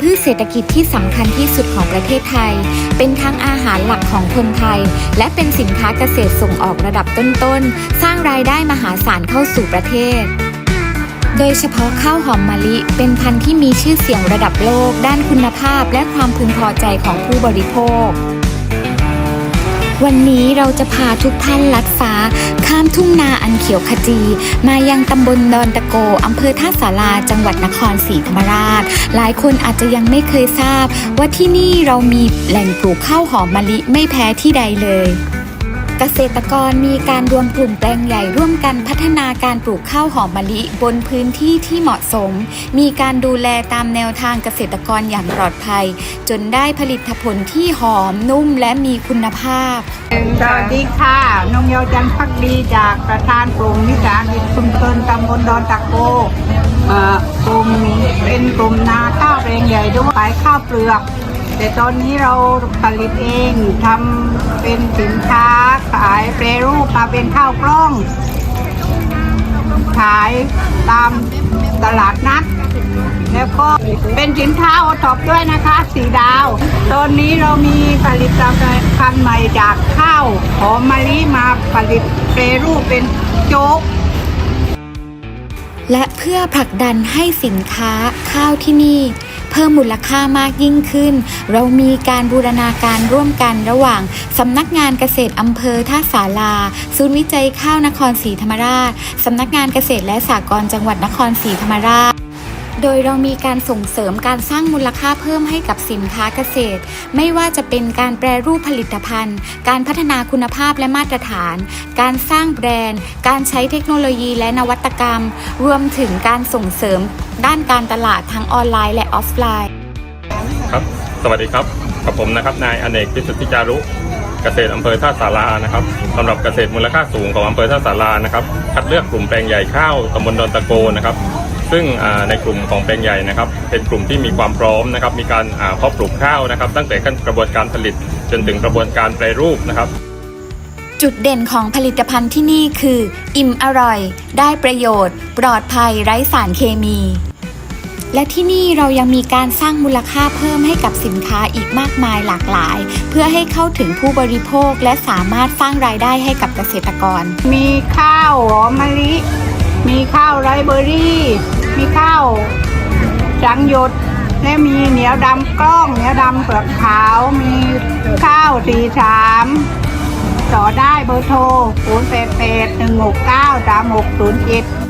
พืชเศรษฐกิจที่สำคัญที่สุดของประเทศไทย เป็นทั้งอาหารหลักของคนไทย และเป็นสินค้าเกษตรส่งออกระดับต้นๆ สร้างรายได้มหาศาลเข้าสู่ประเทศ โดยเฉพาะข้าวหอมมะลิ เป็นพันธุ์ที่มีชื่อเสียงระดับโลก ด้านคุณภาพและความพึงพอใจของผู้บริโภค วันนี้เราจะพาทุกท่านลัดฟ้า ข้ามทุ่งนาอันเขียวขจี มายังตำบลดอนตะโกอำเภอท่าสาราจังหวัดนครศรีธรรมราช หลายคนอาจจะยังไม่เคยทราบ ว่าที่นี่เรามีแหล่งปลูกข้าวหอมมะลิไม่แพ้ที่ใดเลย เกษตรกรมีการรวมกลุ่มแปลงใหญ่ร่วมกันพัฒนาการปลูกข้าวหอมมะลิบนพื้นที่ที่เหมาะสม มีการดูแลตามแนวทางเกษตรกรอย่างปลอดภัย จนได้ผลิตผลที่หอมนุ่มและมีคุณภาพ สวัสดีค่ะนงเยาวจันพักดีจากประธานกลุ่มวิสาหกิจชุมชนตำบลดอนตะโกกลุ่มเป็นกลุ่มนาข้าวแรงใหญ่ด้วยขายข้าวเปลือก แต่ตอนนี้เราผลิตเองทำเป็นสินค้าขายแปรรูปมาเป็นข้าวกล้อง ขายตามตลาดนัด แล้วก็เป็นสินค้าโอท็อปด้วยนะคะสีดาว ตอนนี้เรามีผลิตภัณฑ์ใหม่จากข้าวหอมมะลิมาผลิตเปรรูปเป็นโจ๊กและเพื่อผลักดันให้สินค้าข้าวที่นี่ เพิ่มมูลค่ามากยิ่งขึ้น เรามีการบูรณาการร่วมกันระหว่างสำนักงานเกษตรอำเภอท่าสารา ศูนย์วิจัยข้าวนครศรีธรรมราชสำนักงานเกษตรและสหกรณ์จังหวัดนครศรีธรรมราช โดยเรามีการส่งเสริมการสร้างมูลค่าเพิ่มให้กับสินค้าเกษตร ไม่ว่าจะเป็นการแปรรูปผลิตภัณฑ์ การพัฒนาคุณภาพและมาตรฐาน การสร้างแบรนด์ การใช้เทคโนโลยีและนวัตกรรม รวมถึงการส่งเสริม ด้านการตลาดทั้งออนไลน์และออฟไลน์ครับ สวัสดีครับกับผมนะครับนายอเนกพิสุทธิจารุเกษตรอำเภอท่าสารานะครับสำหรับเกษตรมูลค่าสูงของอำเภอท่าสารานะครับ คัดเลือกกลุ่มแปลงใหญ่ข้าวตำบลดอนตะโกนะครับ ซึ่งอ่าในกลุ่มของแปลงใหญ่นะครับ เป็นกลุ่มที่มีความพร้อมนะครับ มีการอ่าเพาะปลูกข้าวนะครับ ตั้งแต่ขั้นกระบวนการผลิตจนถึงกระบวนการแปรรูปนะครับ จุดเด่นของผลิตภัณฑ์ที่นี่คือ อิ่มอร่อย ได้ประโยชน์ ปลอดภัยไร้สารเคมี และที่นี่เรายังมีการสร้างมูลค่าเพิ่มให้กับสินค้าอีกมากมายหลากหลาย เพื่อให้เข้าถึงผู้บริโภคและสามารถสร้างรายได้ให้กับเกษตรกร มีข้าวหอมมะลิ มีข้าวไรเบอรี่ มีข้าวสังหยดและมีเหนียวดำกล้องเหนียวดำเปลือกขาว มีข้าวสีสามต่อได้เบอร์โทร 0 8 8 1 6 9 3 6 0 7